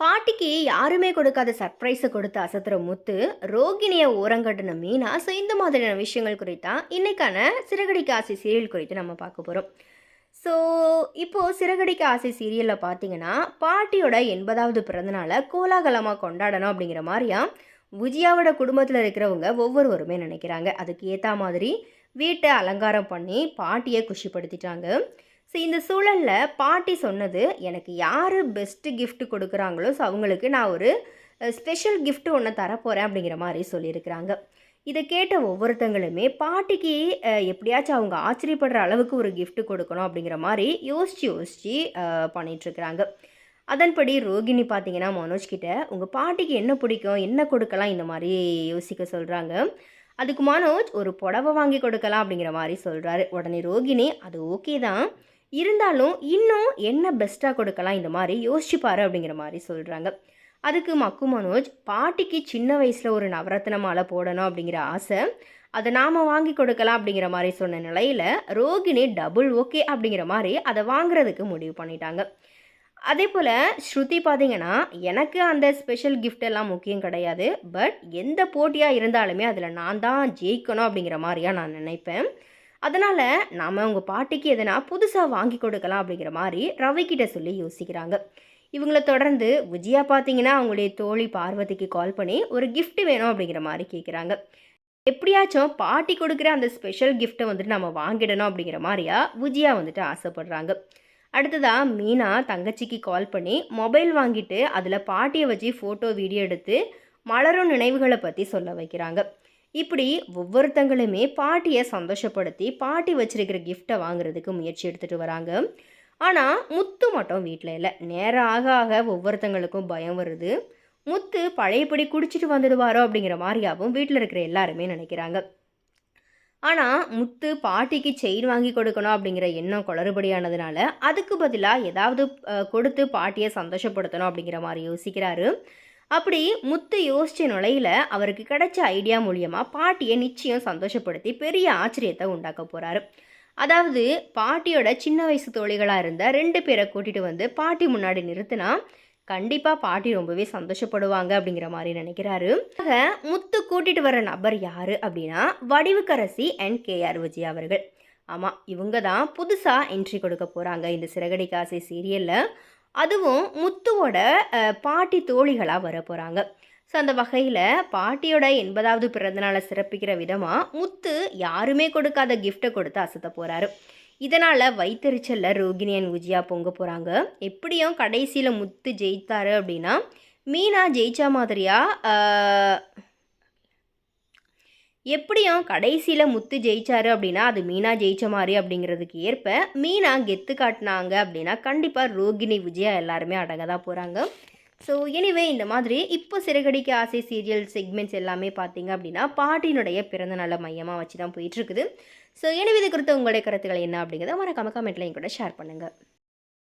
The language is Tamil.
பாட்டிக்கு யாருமே கொடுக்காத சர்ப்ரைஸை கொடுத்து அசத்துற முத்து ரோகிணியை ஓரங்கட்டின மீனா ஸோ இந்த மாதிரியான விஷயங்கள் குறித்தான் இன்றைக்கான சிறகடிக்கு ஆசை சீரியல் குறித்து நம்ம பார்க்க போகிறோம் ஸோ இப்போது சிறகடிக்க ஆசை சீரியலில் பார்த்தீங்கன்னா பாட்டியோட எண்பதாவது பிறந்தநாளை கோலாகலமாக கொண்டாடணும் அப்படிங்கிற மாதிரியா விஜயாவோட குடும்பத்தில் இருக்கிறவங்க ஒவ்வொருவருமே நினைக்கிறாங்க. அதுக்கு ஏற்ற மாதிரி வீட்டை அலங்காரம் பண்ணி பாட்டியை குஷிப்படுத்திட்டாங்க. ஸோ இந்த சூழலில் பாட்டி சொன்னது எனக்கு யார் பெஸ்ட்டு கிஃப்ட் கொடுக்குறாங்களோ ஸோ அவங்களுக்கு நான் ஒரு ஸ்பெஷல் கிஃப்ட் ஒன்று தரப்போகிறேன் அப்படிங்கிற மாதிரி சொல்லியிருக்கிறாங்க. இதை கேட்ட ஒவ்வொருத்தங்களுமே பாட்டிக்கு எப்படியாச்சும் அவங்க ஆச்சரியப்படுற அளவுக்கு ஒரு கிஃப்ட் கொடுக்கணும் அப்படிங்கிற மாதிரி யோசித்து யோசித்து பண்ணிகிட்ருக்குறாங்க அதன்படி ரோகிணி பார்த்தீங்கன்னா மனோஜ் கிட்ட உங்கள் பாட்டிக்கு என்ன பிடிக்கும் என்ன கொடுக்கலாம்? இந்த மாதிரி யோசிக்க சொல்கிறாங்க அதுக்கு மனோஜ் ஒரு புடவை வாங்கி கொடுக்கலாம் அப்படிங்கிற மாதிரி சொல்கிறாரு உடனே ரோகிணி அது ஓகே தான். இருந்தாலும் இன்னும் என்ன பெஸ்ட்டாக கொடுக்கலாம் இந்த மாதிரி யோசிச்சுப்பாரு அப்படிங்கிற மாதிரி சொல்கிறாங்க அதுக்கு மக்கு மனோஜ் பாட்டிக்கு சின்ன வயசில் ஒரு நவரத்ன மாலை போடணும் அப்படிங்கிற ஆசை அதை நாம் வாங்கி கொடுக்கலாம் அப்படிங்கிற மாதிரி சொன்ன நிலையில் ரோகிணி டபுள் ஓகே அப்படிங்கிற மாதிரி அதை வாங்குறதுக்கு முடிவு பண்ணிட்டாங்க. அதே போல் ஸ்ருதி பார்த்தீங்கன்னா எனக்கு அந்த ஸ்பெஷல் gift எல்லாம் முக்கியம் கிடையாது பட் எந்த போட்டியாக இருந்தாலுமே அதில் நான் தான் ஜெயிக்கணும் அப்படிங்கிற மாதிரியா நான் நினைப்பேன். அதனால் நாம் அவங்க பாட்டிக்கு எதனா புதுசாக வாங்கி கொடுக்கலாம் அப்படிங்கிற மாதிரி ரவிக்கிட்ட சொல்லி யோசிக்கிறாங்க. இவங்கள தொடர்ந்து விஜயா பார்த்தீங்கன்னா அவங்களுடைய தோழி பார்வதிக்கு கால் பண்ணி ஒரு கிஃப்ட் வேணும் அப்படிங்கிற மாதிரி கேட்குறாங்க எப்படியாச்சும் பாட்டி கொடுக்குற அந்த ஸ்பெஷல் கிஃப்ட்டை வந்துட்டு நம்ம வாங்கிடணும் அப்படிங்கிற மாதிரியா விஜயா வந்துட்டு ஆசைப்படுறாங்க. அடுத்ததாக மீனா தங்கச்சிக்கு கால் பண்ணி மொபைல் வாங்கிட்டு அதில் பாட்டியை வச்சு ஃபோட்டோ வீடியோ எடுத்து மலரும் நினைவுகளை பற்றி சொல்ல வைக்கிறாங்க. இப்படி ஒவ்வொருத்தங்களுமே பாட்டியை சந்தோஷப்படுத்தி பாட்டி வச்சிருக்கிற கிஃப்ட்டை வாங்குறதுக்கு முயற்சி எடுத்துகிட்டு வராங்க. ஆனால் முத்து மட்டும் வீட்டில் இல்லை. நேரம் ஆக ஆக ஒவ்வொருத்தங்களுக்கும் பயம் வருது. முத்து பழையபடி குடிச்சிட்டு வந்துடுவாரோ அப்படிங்கிற மாதிரியாகவும் வீட்டில் இருக்கிற எல்லாருமே நினைக்கிறாங்க. ஆனால் முத்து பாட்டிக்கு செயின் வாங்கி கொடுக்கணும் அப்படிங்கிற எண்ணம் குளறுபடியானதுனால அதுக்கு பதிலாக ஏதாவது கொடுத்து பாட்டியை சந்தோஷப்படுத்தணும் அப்படிங்கிற மாதிரி யோசிக்கிறாரு. அப்படி முத்து யோசிச்ச நிலையில் அவருக்கு கிடைச்ச ஐடியா மூலியமாக பாட்டியை நிச்சயம் சந்தோஷப்படுத்தி பெரிய ஆச்சரியத்தை உண்டாக்க போகிறாரு அதாவது பாட்டியோட சின்ன வயசு தோழிகளாக இருந்த ரெண்டு பேரை கூட்டிகிட்டு வந்து பாட்டி முன்னாடி நிறுத்தினா கண்டிப்பாக பாட்டி ரொம்பவே சந்தோஷப்படுவாங்க அப்படிங்கிற மாதிரி நினைக்கிறாரு. ஆக முத்து கூட்டிட்டு வர நபர் யாரு அப்படின்னா வடிவுக்கரசி அண்ட் கேஆர் விஜய் அவர்கள். ஆமாம் இவங்க தான் புதுசாக என்ட்ரி கொடுக்க போகிறாங்க இந்த சிறகடி காசை சீரியலில் அதுவும் முத்துவோட பாட்டி தோழிகளாக வர போகிறாங்க ஸோ அந்த வகையில் பாட்டியோட எண்பதாவது பிறந்தநாளை சிறப்பிக்கிற விதமாக முத்து யாருமே கொடுக்காத கிஃப்ட்டை கொடுத்து அசத்த போகிறாரு இதனால் வைத்தறிச்சலில் ரோகிணி அண்ட் விஜயா பொங்க போகிறாங்க எப்படியும் கடைசியில் முத்து ஜெயித்தாரு அப்படின்னா மீனா ஜெயிச்சா மாதிரியாக எப்படியும் கடைசியில் முத்து ஜெயிச்சாரு அப்படின்னா அது மீனா ஜெயிச்ச மாதிரி அப்படிங்கிறதுக்கு ஏற்ப மீனா கெத்து காட்டினாங்க அப்படின்னா கண்டிப்பாக ரோகிணி விஜயா எல்லாருமே அடங்க தான் போகிறாங்க ஸோ எனிவே இந்த மாதிரி இப்போ சிறகடிக்க ஆசை சீரியல் செக்மெண்ட்ஸ் எல்லாமே பார்த்தீங்க அப்படின்னா பாட்டியினுடைய பிறந்தநாளை மையமாக வச்சு தான் போயிட்டுருக்குது ஸோ எனவே இது குறித்த உங்களுடைய கருத்துக்கள் என்ன அப்படிங்கிறத மறக்காம கமெண்ட்டில் என் கூட ஷேர் பண்ணுங்கள்